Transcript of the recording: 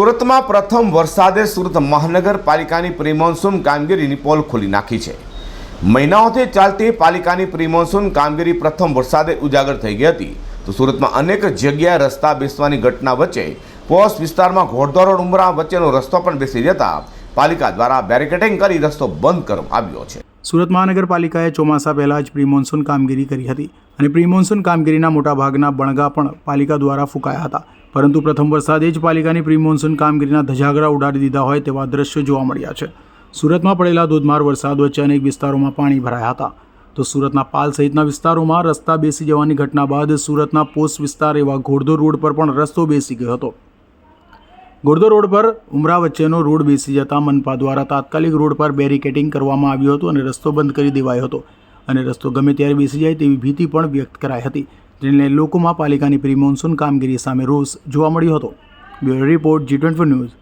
સુરતમાં પ્રથમ વરસાદે સુરત મહાનગરપાલિકાની પ્રિમોન્સૂન કામગીરીની પોલ ખોલી નાખી છે. મહિનાઓથી ચાલતી પાલિકાની પ્રિમોન્સૂન કામગીરી પ્રથમ વરસાદે ઉજાગર થઈ ગઈ હતી. તો સુરતમાં અનેક જગ્યાએ રસ્તા બેસવાની ઘટના વચ્ચે પોસ્ટ વિસ્તારમાં ઘોડદોડ ઉમરા વચ્ચેનો રસ્તો પણ બેસી જતા પાલિકા દ્વારા બેરિકેડિંગ કરી રસ્તો બંધ કરવામાં આવ્યો છે. સુરત મહાનગરપાલિકાએ ચોમાસા પહેલાં જ પ્રી મોન્સૂન કામગીરી કરી હતી અને પ્રી મોન્સૂન કામગીરીના મોટાભાગના બણગા પણ પાલિકા દ્વારા ફૂંકાયા હતા. પરંતુ પ્રથમ વરસાદે જ પાલિકાની પ્રી મોન્સૂન કામગીરીના ધજાગરા ઉડાડી દીધા હોય તેવા દ્રશ્યો જોવા મળ્યા છે. સુરતમાં પડેલા ધોધમાર વરસાદ વચ્ચે અનેક વિસ્તારોમાં પાણી ભરાયા હતા. તો સુરતના પાલ સહિતના વિસ્તારોમાં રસ્તા બેસી જવાની ઘટના બાદ સુરતના પોસ્ટ વિસ્તાર એવા ઘોડધો રોડ પર પણ રસ્તો બેસી ગયો હતો. ઘોડદો રોડ પર ઉમરા વચ્ચેનો રોડ બેસી જતા મનપા દ્વારા તાત્કાલિક રોડ પર બેરિકેડિંગ કરવામાં આવ્યું હતું અને રસ્તો બંધ કરી દેવાયો હતો. અને રસ્તો ગમે ત્યારે બેસી જાય તેવી ભીતિ પણ વ્યક્ત કરાઈ હતી. જેને લોકોમાં પાલિકાની પ્રી મોન્સૂન કામગીરી સામે રોષ જોવા મળ્યો હતો. Bureau report G twenty news